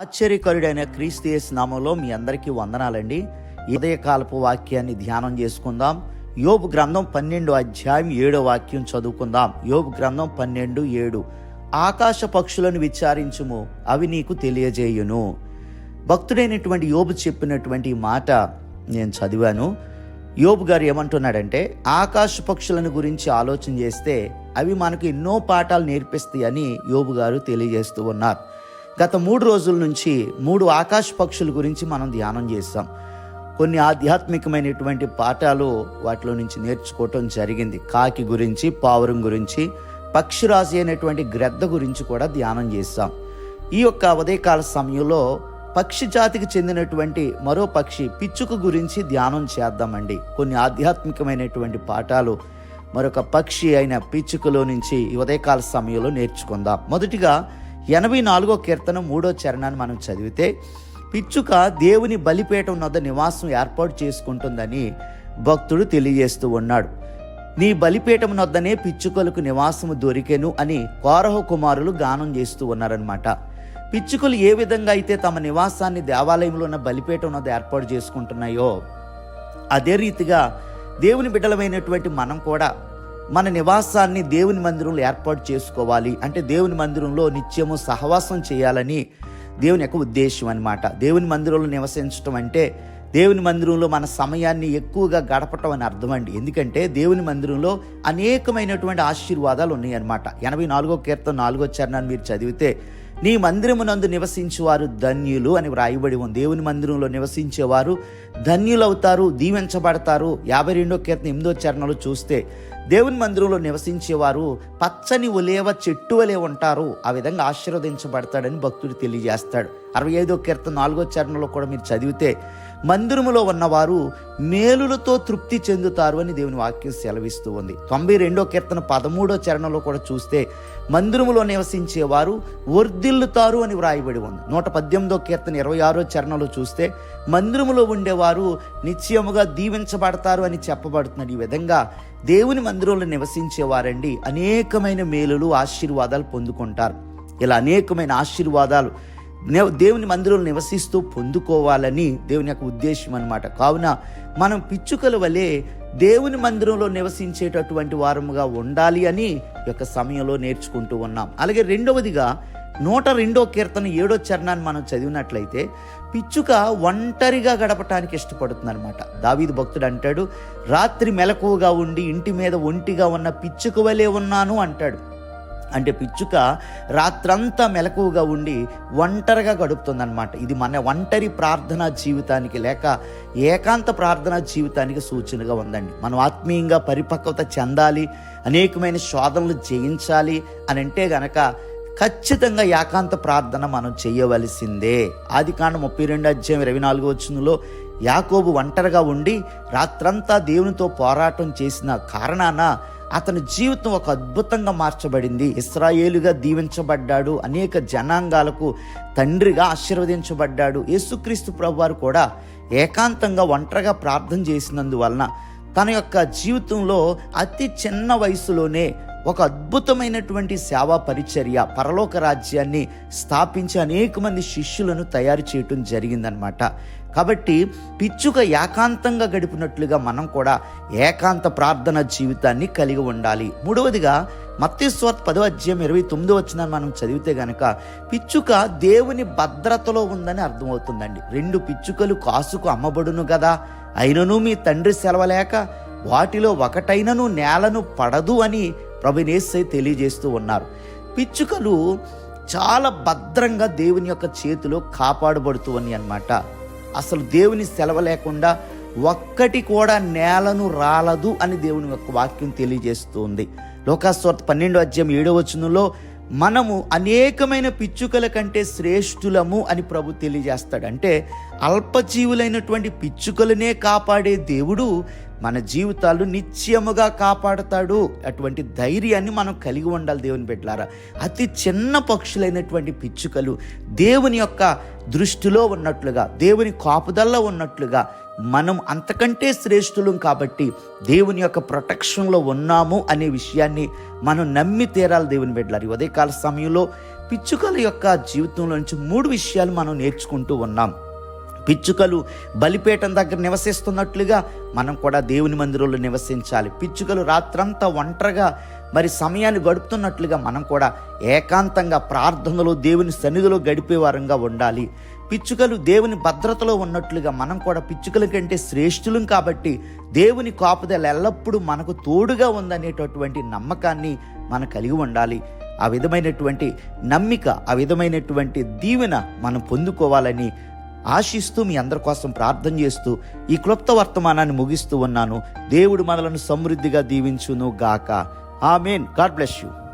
ఆశ్చర్యకరుడైన క్రీస్తు యేసు నామంలో మీ అందరికీ వందనాలండి. ఈ ఉదయకాలపు వాక్యాన్ని ధ్యానం చేసుకుందాం. యోబు గ్రంథం పన్నెండు అధ్యాయం ఏడో వాక్యం చదువుకుందాం. యోబు గ్రంథం పన్నెండు ఏడు. ఆకాశ పక్షులను విచారించుము అవి నీకు తెలియజేయును. భక్తుడైనటువంటి యోబు చెప్పినటువంటి మాట నేను చదివాను. యోబు గారు ఏమంటున్నాడంటే ఆకాశ పక్షులను గురించి ఆలోచన చేస్తే అవి మనకు ఎన్నో పాఠాలు నేర్పిస్తాయని యోబు గారు తెలియజేస్తూ ఉన్నారు. గత మూడు రోజుల నుంచి మూడు ఆకాశ పక్షుల గురించి మనం ధ్యానం చేస్తాం. కొన్ని ఆధ్యాత్మికమైనటువంటి పాఠాలు వాటిలో నుంచి నేర్చుకోవటం జరిగింది. కాకి గురించి పావురం గురించి పక్షిరాజు అయినటువంటి గ్రద్ద గురించి కూడా ధ్యానం చేస్తాం. ఈ యొక్క ఉదయకాల సమయంలో పక్షి జాతికి చెందినటువంటి మరో పక్షి పిచ్చుక గురించి ధ్యానం చేద్దామండి. కొన్ని ఆధ్యాత్మికమైనటువంటి పాఠాలు మరొక పక్షి అయిన పిచ్చుకలో నుంచి ఈ ఉదయకాల సమయంలో నేర్చుకుందాం. మొదటిగా ఎనభై నాలుగో కీర్తన మూడో చరణాన్ని మనం చదివితే పిచ్చుక దేవుని బలిపీఠం వద్ద నివాసం ఏర్పాటు చేసుకుంటుందని భక్తుడు తెలియజేస్తూ ఉన్నాడు. నీ బలిపీఠం వద్దనే పిచ్చుకలకు నివాసము దొరికెను అని కోరహ కుమారులు గానం చేస్తూ ఉన్నారనమాట పిచ్చుకలు ఏ విధంగా అయితే తమ నివాసాన్ని దేవాలయంలో ఉన్న బలిపీఠం వద్ద ఏర్పాటు చేసుకుంటున్నాయో అదే రీతిగా దేవుని బిడ్డలమైనటువంటి మనం కూడా మన నివాసాన్ని దేవుని మందిరంలో ఏర్పాటు చేసుకోవాలి. అంటే దేవుని మందిరంలో నిత్యము సహవాసం చేయాలని దేవుని యొక్క ఉద్దేశం అన్నమాట. దేవుని మందిరంలో నివసించడం అంటే దేవుని మందిరంలో మన సమయాన్ని ఎక్కువగా గడపటం అని అర్థం అండి. ఎందుకంటే దేవుని మందిరంలో అనేకమైనటువంటి ఆశీర్వాదాలు ఉన్నాయి అన్నమాట ఎనభై నాలుగో కీర్తన నాలుగో చరణాన్ని మీరు చదివితే నీ మందిరమునందు నివసించేవారు ధన్యులు అని వ్రాయబడి ఉంది. దేవుని మందిరంలో నివసించేవారు ధన్యులవుతారు దీవించబడతారు. యాభై రెండో కీర్తన ఎనిమిదో చరణంలో చూస్తే దేవుని మందిరంలో నివసించేవారు పచ్చని ఒలేవ చెట్టు వలె ఉంటారు. ఆ విధంగా ఆశీర్వదించబడతాడని భక్తుడు తెలియజేస్తాడు. అరవై ఐదో కీర్తన నాలుగో చరణంలో కూడా మీరు చదివితే మందిరములో ఉన్నవారు మేలులతో తృప్తి చెందుతారు అని దేవుని వాక్యం సెలవిస్తూ ఉంది. తొంభై రెండో కీర్తన పదమూడో చరణంలో కూడా చూస్తే మందిరములో నివసించేవారు వర్ధిల్లుతారు అని వ్రాయబడి ఉంది. నూట పద్దెనిమిదో కీర్తన ఇరవై ఆరో చరణంలో చూస్తే మందిరములో ఉండేవారు నిశ్చయముగా దీవించబడతారు అని చెప్పబడుతున్నాడు ఈ విధంగా దేవుని మందిరంలో నివసించేవారండి అనేకమైన మేలులు ఆశీర్వాదాలు పొందుకుంటారు. ఇలా అనేకమైన ఆశీర్వాదాలు దేవుని మందిరంలో నివసిస్తూ పొందుకోవాలని దేవుని యొక్క ఉద్దేశం అనమాట కావున మనం పిచ్చుకల వలె దేవుని మందిరంలో నివసించేటటువంటి వారముగా ఉండాలి అని యొక్క సమయంలో నేర్చుకుంటూ ఉన్నాం. అలాగే రెండవదిగా నూట రెండో కీర్తన ఏడో చరణాన్ని మనం చదివినట్లయితే పిచ్చుక ఒంటరిగా గడపటానికి ఇష్టపడుతుంది అనమాట దావీదు భక్తుడు అంటాడు రాత్రి మెలకువగా ఉండి ఇంటి మీద ఒంటిగా ఉన్న పిచ్చుక వలె ఉన్నాను అంటాడు. అంటే పిచ్చుక రాత్రంతా మెలకువగా ఉండి ఒంటరిగా గడుపుతుందన్నమాట. ఇది మన ఒంటరి ప్రార్థనా జీవితానికి లేక ఏకాంత ప్రార్థనా జీవితానికి సూచనగా ఉందండి. మనం ఆత్మీయంగా పరిపక్వత చెందాలి అనేకమైన శోధనలు జయించాలి అని అంటే గనక ఖచ్చితంగా ఏకాంత ప్రార్థన మనం చేయవలసిందే. ఆది కాండ ముప్పై రెండు అధ్యాయం ఇరవై నాలుగో వచ్చినలో యాకోబు ఒంటరిగా ఉండి రాత్రంతా దేవునితో పోరాటం చేసిన కారణాన అతని జీవితం ఒక అద్భుతంగా మార్చబడింది. ఇస్రాయేలుగా దీవించబడ్డాడు. అనేక జనాంగాలకు తండ్రిగా ఆశీర్వదించబడ్డాడు. యేసుక్రీస్తు ప్రభువారు కూడా ఏకాంతంగా ఒంటరిగా ప్రార్థన చేసినందువలన తన యొక్క జీవితంలో అతి చిన్న వయసులోనే ఒక అద్భుతమైనటువంటి సేవా పరిచర్య పరలోక రాజ్యాన్ని స్థాపించి అనేక మంది శిష్యులను తయారు చేయటం జరిగిందనమాట కాబట్టి పిచ్చుక ఏకాంతంగా గడిపినట్లుగా మనం కూడా ఏకాంత ప్రార్థన జీవితాన్ని కలిగి ఉండాలి. మూడవదిగా మత్తేశ్వర్ పదో అధ్యాయం ఇరవై తొమ్మిది వచ్చిన మనం చదివితే గనక పిచ్చుక దేవుని భద్రతలో ఉందని అర్థమవుతుందండి. రెండు పిచ్చుకలు కాసుకు అమ్మబడును కదా అయినను మీ తండ్రి సెలవలేక వాటిలో ఒకటైనను నేలను పడదు అని ప్రభునేసై తెలియజేస్తూ ఉన్నారు. పిచ్చుకలు చాలా భద్రంగా దేవుని యొక్క చేతిలో కాపాడబడుతూ ఉన్నాయి అన్నమాట. అసలు దేవుని సెలవు లేకుండా ఒక్కటి కూడా నేలను రాలదు అని దేవుని యొక్క వాక్యం తెలియజేస్తుంది. లోకాస్వార్త పన్నెండో అధ్యాయం ఏడో వచనంలో మనము అనేకమైన పిచ్చుకల కంటే శ్రేష్ఠులము అని ప్రభు తెలియజేస్తాడు అంటే అల్పజీవులైనటువంటి పిచ్చుకలనే కాపాడే దేవుడు మన జీవితాలు నిత్యముగా కాపాడుతాడు అటువంటి ధైర్యాన్ని మనం కలిగి ఉండాలి దేవుని బిడ్డలారా. అతి చిన్న పక్షులైనటువంటి పిచ్చుకలు దేవుని యొక్క దృష్టిలో ఉన్నట్లుగా దేవుని కాపుదల్లో ఉన్నట్లుగా మనం అంతకంటే శ్రేష్ఠులం కాబట్టి దేవుని యొక్క ప్రొటెక్షన్లో ఉన్నాము అనే విషయాన్ని మనం నమ్మి తీరాలి దేవుని బిడ్డలారు. ఉదయకాల సమయంలో పిచ్చుకల యొక్క జీవితంలో నుంచి మూడు విషయాలు మనం నేర్చుకుంటూ ఉన్నాం. పిచ్చుకలు బలిపేటం దగ్గర నివసిస్తున్నట్లుగా మనం కూడా దేవుని మందిరంలో నివసించాలి. పిచ్చుకలు రాత్రంతా ఒంటరిగా మరి సమయాన్ని గడుపుతున్నట్లుగా మనం కూడా ఏకాంతంగా ప్రార్థనలో దేవుని సన్నిధిలో గడిపేవారంగా ఉండాలి. పిచ్చుకలు దేవుని భద్రతలో ఉన్నట్లుగా మనం కూడా పిచ్చుకల కంటే శ్రేష్ఠులం కాబట్టి దేవుని కాపుదల ఎల్లప్పుడూ మనకు తోడుగా ఉందనేటటువంటి నమ్మకాన్ని మనం కలిగి ఉండాలి. ఆ విధమైనటువంటి నమ్మిక ఆ విధమైనటువంటి దీవెన మనం పొందుకోవాలని ఆశిస్తూ మీ అందరి కోసం ప్రార్థన చేస్తూ ఈ క్లుప్త వర్తమానాన్ని ముగిస్తూ ఉన్నాను. దేవుడు మనలను సమృద్ధిగా దీవించును గాక ఆమెన్. God bless you.